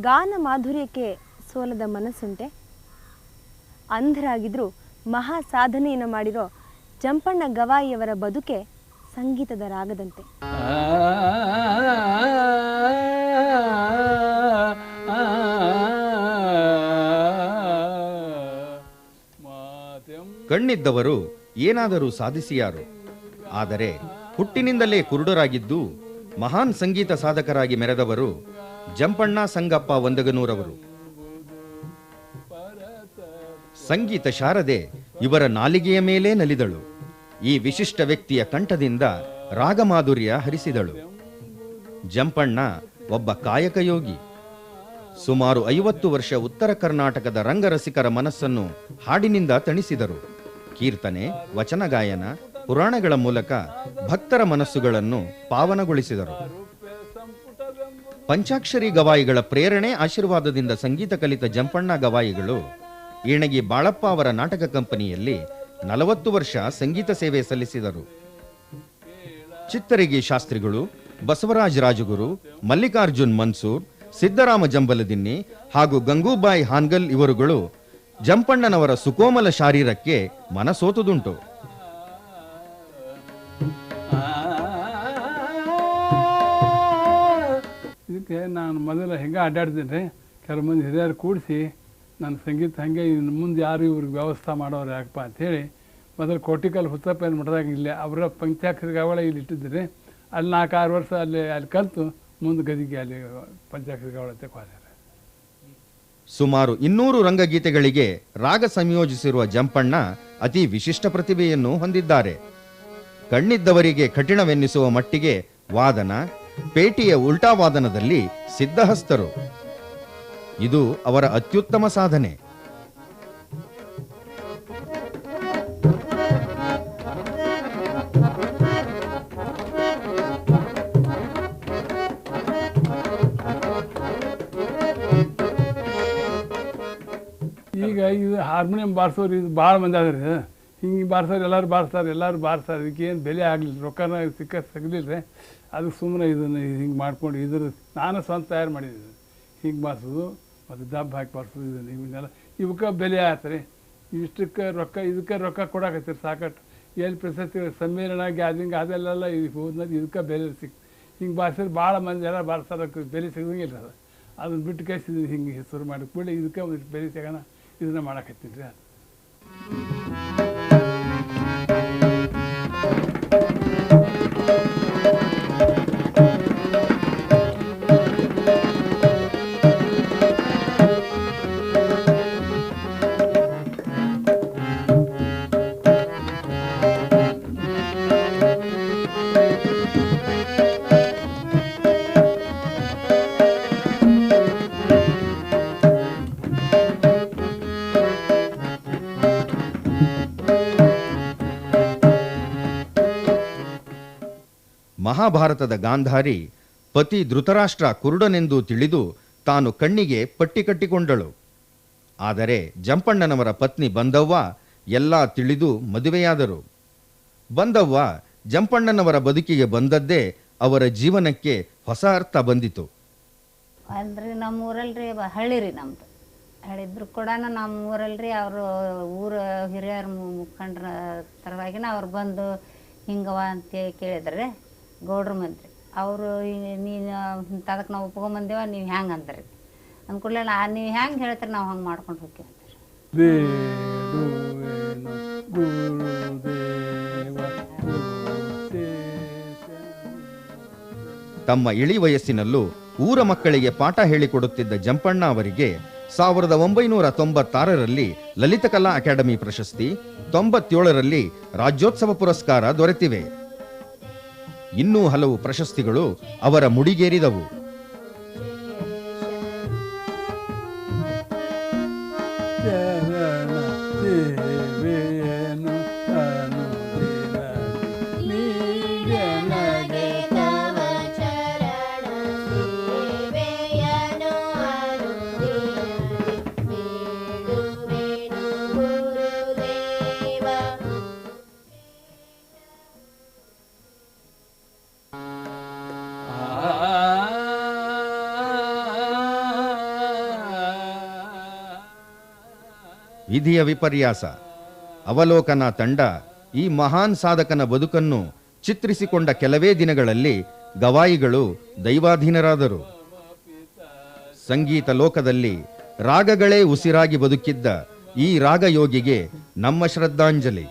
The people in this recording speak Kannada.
ಗಾನ ಮಾಧುರ್ಯಕ್ಕೆ ಸೋಲದ ಮನಸ್ಸುಂಟೆ? ಅಂಧರಾಗಿದ್ರೂ ಮಹಾ ಸಾಧನೆಯನ್ನು ಮಾಡಿರೋ ಜಂಪಣ್ಣ ಗವಾಯಿಯವರ ಬದುಕೆ ಸಂಗೀತದ ರಾಗದಂತೆ. ಕಣ್ಣಿದ್ದವರು ಏನಾದರೂ ಸಾಧಿಸಿಯಾರು. ಆದರೆ ಹುಟ್ಟಿನಿಂದಲೇ ಕುರುಡರಾಗಿದ್ದು ಮಹಾನ್ ಸಂಗೀತ ಸಾಧಕರಾಗಿ ಮೆರೆದವರು ಜಂಪಣ್ಣ ಸಂಗಪ್ಪ ವಂದಗನೂರವರು ಸಂಗೀತ ಶಾರದೆ ಇವರ ನಾಲಿಗೆಯ ಮೇಲೆ ನಲಿದಳು. ಈ ವಿಶಿಷ್ಟ ವ್ಯಕ್ತಿಯ ಕಂಠದಿಂದ ರಾಗಮಾಧುರ್ಯ ಹರಿಸಿದಳು. ಜಂಪಣ್ಣ ಒಬ್ಬ ಕಾಯಕಯೋಗಿ ಸುಮಾರು ಐವತ್ತು ವರ್ಷ ಉತ್ತರ ಕರ್ನಾಟಕದ ರಂಗರಸಿಕರ ಮನಸ್ಸನ್ನು ಹಾಡಿನಿಂದ ತಣಿಸಿದರು. ಕೀರ್ತನೆ, ವಚನ ಗಾಯನ, ಪುರಾಣಗಳ ಮೂಲಕ ಭಕ್ತರ ಮನಸ್ಸುಗಳನ್ನು ಪಾವನಗೊಳಿಸಿದರು. ಪಂಚಾಕ್ಷರಿ ಗವಾಯಿಗಳ ಪ್ರೇರಣೆ ಆಶೀರ್ವಾದದಿಂದ ಸಂಗೀತ ಕಲಿತ ಜಂಪಣ್ಣ ಗವಾಯಿಗಳು ಈಣಗಿ ಬಾಳಪ್ಪ ಅವರ ನಾಟಕ ಕಂಪನಿಯಲ್ಲಿ ನಲವತ್ತು ವರ್ಷ ಸಂಗೀತ ಸೇವೆ ಸಲ್ಲಿಸಿದರು. ಚಿತ್ತರಿಗಿ ಶಾಸ್ತ್ರಿಗಳು ಬಸವರಾಜ ರಾಜಗುರು, ಮಲ್ಲಿಕಾರ್ಜುನ್ ಮನ್ಸೂರ್, ಸಿದ್ದರಾಮ ಜಂಬಲದಿನ್ನಿ ಹಾಗೂ ಗಂಗೂಬಾಯಿ ಹಾನ್ಗಲ್ ಇವರುಗಳು ಜಂಪಣ್ಣನವರ ಸುಕೋಮಲ ಶಾರೀರಕ್ಕೆ ಮನಸೋತುದುಂಟು. ನಾನು ಮೊದಲು ಹೆಂಗೆ ಅಡ್ಡಾಡ್ತೀನಿ ರೀ ಕೆಲವು ಮಂದಿ ಹಿರಿಯರು ಕೂಡಿಸಿ, ನನ್ನ ಸಂಗೀತ ಹಾಗೆ, ಇನ್ನು ಮುಂದೆ ಯಾರು ಇವ್ರಿಗೆ ವ್ಯವಸ್ಥೆ ಮಾಡೋರು ಯಾಕಪ್ಪ ಅಂಥೇಳಿ ಮೊದಲು ಕೋಟಿಕಲ್ ಹುತ್ತಪ್ಪನ ಮಠದಾಗ ಇಲ್ಲೇ ಅವರ ಪಂಚಾಕ್ಷರಿ ಗಾವಳ ಇಲ್ಲಿ ಇಟ್ಟಿದ್ರಿ ಅಲ್ಲಿ ನಾಲ್ಕು ಆರು ವರ್ಷ ಅಲ್ಲಿ ಅಲ್ಲಿ ಕಲಿತು, ಮುಂದೆ ಗದಿಗೆ ಅಲ್ಲಿ ಪಂಚಾಕ್ಷರಿ ಗಾವಳ ತೆಕ್ಕೋದಾರೆ ಸುಮಾರು ಇನ್ನೂರು ರಂಗಗೀತೆಗಳಿಗೆ ರಾಗ ಸಂಯೋಜಿಸಿರುವ ಜಂಪಣ್ಣ ಅತಿ ವಿಶಿಷ್ಟ ಪ್ರತಿಭೆಯನ್ನು ಹೊಂದಿದ್ದಾರೆ. ಕಣ್ಣಿದ್ದವರಿಗೆ ಕಠಿಣವೆನ್ನಿಸುವ ಮಟ್ಟಿಗೆ ವಾದನ ಪೇಟಿಯ ಉಲ್ಟಾವಾದನದಲ್ಲಿ ಸಿದ್ಧಹಸ್ತರು. ಇದು ಅವರ ಅತ್ಯುತ್ತಮ ಸಾಧನೆ. ಈಗ ಇದು ಹಾರ್ಮೋನಿಯಂ ಬಾರಿಸೋರು ಇದು ಭಾಳ ಮಂದಿ ಅದ್ರಿ ಹಿಂಗೆ ಬಾರಿಸೋರು ಎಲ್ಲರೂ ಬಾರಿಸ್ತಾರೆ ಎಲ್ಲರೂ ಬಾರಿಸ್ತಾರೆ. ಏನು ಬೆಲೆ ಆಗಲಿಲ್ಲ, ರೊಕ್ಕನ ಸಿಕ್ಕ ಸಿಗಲಿಲ್ಲ ಅದು ಸುಮ್ಮನೆ ಇದನ್ನು ಹಿಂಗೆ ಮಾಡ್ಕೊಂಡು ಇದ್ರ ನಾನು ಸ್ವಂತ ತಯಾರು ಮಾಡಿದ್ದೀನಿ. ಹಿಂಗೆ ಬಾರಿಸೋದು, ಮತ್ತು ದಬ್ಬ ಹಾಕಿ ಬಾರಿಸೋದು, ಇದನ್ನು ಇವನ್ನೆಲ್ಲ ಇವಕ್ಕೆ ಬೆಲೆ ಆಯ್ತು ಇಷ್ಟಕ್ಕೆ ರೊಕ್ಕ, ಇದಕ್ಕೆ ರೊಕ್ಕ ಕೊಡಕತ್ತೀರಿ ಸಾಕಟ್ಟು ಎಲ್ಲಿ ಪ್ರಶಸ್ತಿ, ಸಮ್ಮೇಳನ ಗ್ಯಾದಿಂಗ್ ಅದೆಲ್ಲ ಹೋದ್ಮೇಲೆ ಇದಕ್ಕೆ ಬೆಲೆ ಸಿಕ್. ಹಿಂಗೆ ಬಾರಿಸಿದ್ರೆ ಭಾಳ ಮಂದಿ ಎಲ್ಲ ಬಾರಿಸೋದಕ್ಕೆ ಬೆಲೆ ಸಿಗಂಗಿಲ್ಲ ಅದು. ಅದನ್ನು ಬಿಟ್ಟು ಕೈಸಿದ್ದೀನಿ ಹಿಂಗೆ ಹೆಸರು ಮಾಡಿ. ಕೂಡ ಇದಕ್ಕೆ ಒಂದು ಬೆಲೆ ಸಿಗೋಣ, ಇದನ್ನ ಮಾಡಕತ್ತೀನಿ ರೀ ಅದು ಮಹಾಭಾರತದ ಗಾಂಧಾರಿ ಪತಿ ಧೃತರಾಷ್ಟ್ರ ಕುರುಡನೆಂದು ತಿಳಿದು ತಾನು ಕಣ್ಣಿಗೆ ಪಟ್ಟಿ ಕಟ್ಟಿಕೊಂಡಳು. ಆದರೆ ಜಂಪಣ್ಣನವರ ಪತ್ನಿ ಬಂದವ್ವ ಎಲ್ಲ ತಿಳಿದು ಮದುವೆಯಾದರು. ಬಂದವ್ವ ಜಂಪಣ್ಣನವರ ಬದುಕಿಗೆ ಬಂದದ್ದೇ ಅವರ ಜೀವನಕ್ಕೆ ಹೊಸ ಅರ್ಥ ಬಂದಿತು. ಅಂದ್ರೆ ನಮ್ಮ ಊರಲ್ರಿ ಹಳ್ಳಿ ರೀ ನಮ್ದು. ಹಳ್ಳಿದ್ರು ಕೂಡ ನಮ್ಮ ಊರಲ್ರಿ ಅವರು ಊರ ಹಿರಿಯರ ಮುಖಂಡರ ತರವಾಗಿನ ಅವ್ರು ಬಂದು ಹಿಂಗವ ಅಂತ ಕೇಳಿದ್ರೆ ಗೌಡ್ರ ಮಂತ್ರಿ ಅವರು ನೀನು ಅದಕ್ಕೆ ನಾವು ಒಪ್ಕೊಂಬಂದೇವ, ನೀವು ಹೆಂಗೆ ಅಂದ್ರಿ. ಅಂದ್ಕೂಡಲೇ ನಾ, ನೀವು ಹೆಂಗೆ ಹೇಳ್ತೀರಿ, ನಾವು ಹಂಗೆ ಮಾಡ್ಕೊಂಡು ಹೋಗ್ತೀವಿ ಅಂತಾರೆ ತಮ್ಮ ಇಳಿ ವಯಸ್ಸಿನಲ್ಲೂ ಊರ ಮಕ್ಕಳಿಗೆ ಪಾಠ ಹೇಳಿಕೊಡುತ್ತಿದ್ದ ಜಂಪಣ್ಣ ಅವರಿಗೆ ಸಾವಿರದ ಒಂಬೈನೂರ ತೊಂಬತ್ತಾರರಲ್ಲಿ ಲಲಿತಕಲಾ ಅಕಾಡೆಮಿ ಪ್ರಶಸ್ತಿ, ತೊಂಬತ್ತೇಳರಲ್ಲಿ ರಾಜ್ಯೋತ್ಸವ ಪುರಸ್ಕಾರ ದೊರೆತಿವೆ. ಇನ್ನೂ ಹಲವು ಪ್ರಶಸ್ತಿಗಳು ಅವರ ಮುಡಿಗೇರಿದವು ವಿಧಿಯ ವಿಪರ್ಯಾಸ. ಅವಲೋಕನ ತಂಡ ಈ ಮಹಾನ್ ಸಾಧಕನ ಬದುಕನ್ನು ಚಿತ್ರಿಸಿಕೊಂಡ ಕೆಲವೇ ದಿನಗಳಲ್ಲಿ ಗವಾಯಿಗಳು ದೈವಾಧೀನರಾದರು. ಸಂಗೀತ ಲೋಕದಲ್ಲಿ ರಾಗಗಳೇ ಉಸಿರಾಗಿ ಬದುಕಿದ್ದ ಈ ರಾಗಯೋಗಿಗೆ ನಮ್ಮ ಶ್ರದ್ಧಾಂಜಲಿ.